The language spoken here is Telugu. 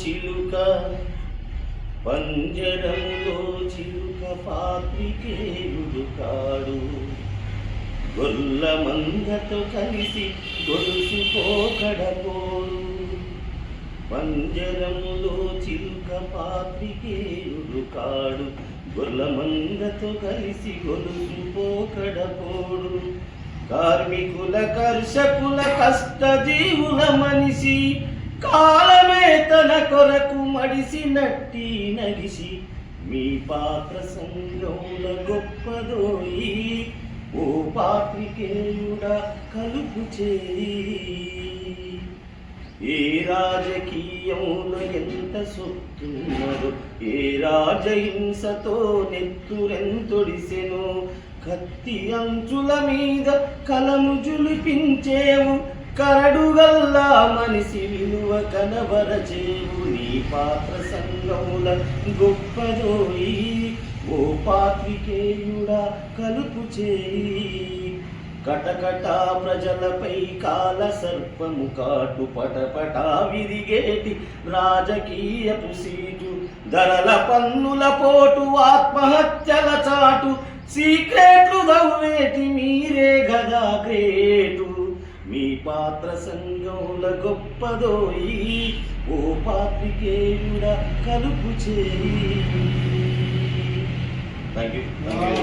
చిలుక పంజరంలో చిలుక పాత్రికేయుడు కాడు గొల్ల మందతో కలిసి గొలుసు పంజరంలో చిలుక పాత్రికేయుడు కాడు గొల్ల మందతో కలిసి గొలుసుకోకడపోడు కార్మికుల కర్షకుల కష్టజీవుల మనిషి కాలమే తన కొరకు మడిసినట్టి నగిసి మీ పాత్ర సంగముల గొప్పదోయి ఓ పాత్రికేయుడా కలుపు చేయి. ఏ రాజకీయములో ఎంత సొత్తున్నదో ఏ రాజహింసతో నెత్తురెంతొడిసెను కత్తి అంచుల మీద కలము జులిపించేవు కరడుగల్లా మనిషివి విలువ కనబరచేవు నీ పాత్ర సంగముల గొప్పదోయి ఓ పాత్రికేయుడా కలుపు చేయి. కటకటా ప్రజలపై కాల సర్పము కాటు పటపటా విరిగేటి రాజకీయపు సీటు ధరల పన్నుల పోటు ఆత్మహత్యల చాటు. సీక్రెట్లు దవ్వేటి మీరే గదా గ్రేటు. పాత్ర సంగముల గొప్పదోయి ఓ పాత్రికేయుడ కలుపు చేయి. Thank you